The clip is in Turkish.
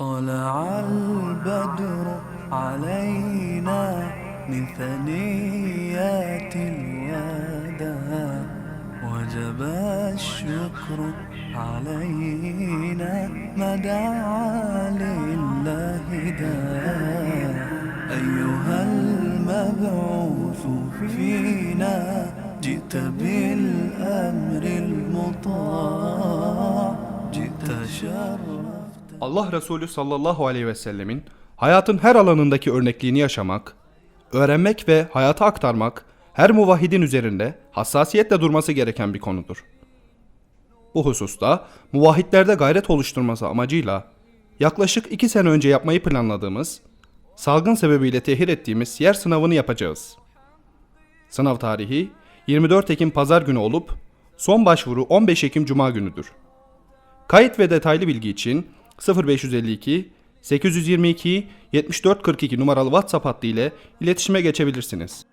طلع البدر علينا من ثنيات الوداع وجب الشكر علينا ما دعا لله داع أيها المبعوث فينا جئت بالأمر المطاع جئت شرفت Allah Resulü sallallahu aleyhi ve sellemin hayatın her alanındaki örnekliğini yaşamak, öğrenmek ve hayata aktarmak her muvahhidin üzerinde hassasiyetle durması gereken bir konudur. Bu hususta muvahhidlerde gayret oluşturması amacıyla yaklaşık iki sene önce yapmayı planladığımız, salgın sebebiyle tehir ettiğimiz yer sınavını yapacağız. Sınav tarihi 24 Ekim Pazar günü olup son başvuru 15 Ekim Cuma günüdür. Kayıt ve detaylı bilgi için 0552 822 7442 numaralı WhatsApp hattı ile iletişime geçebilirsiniz.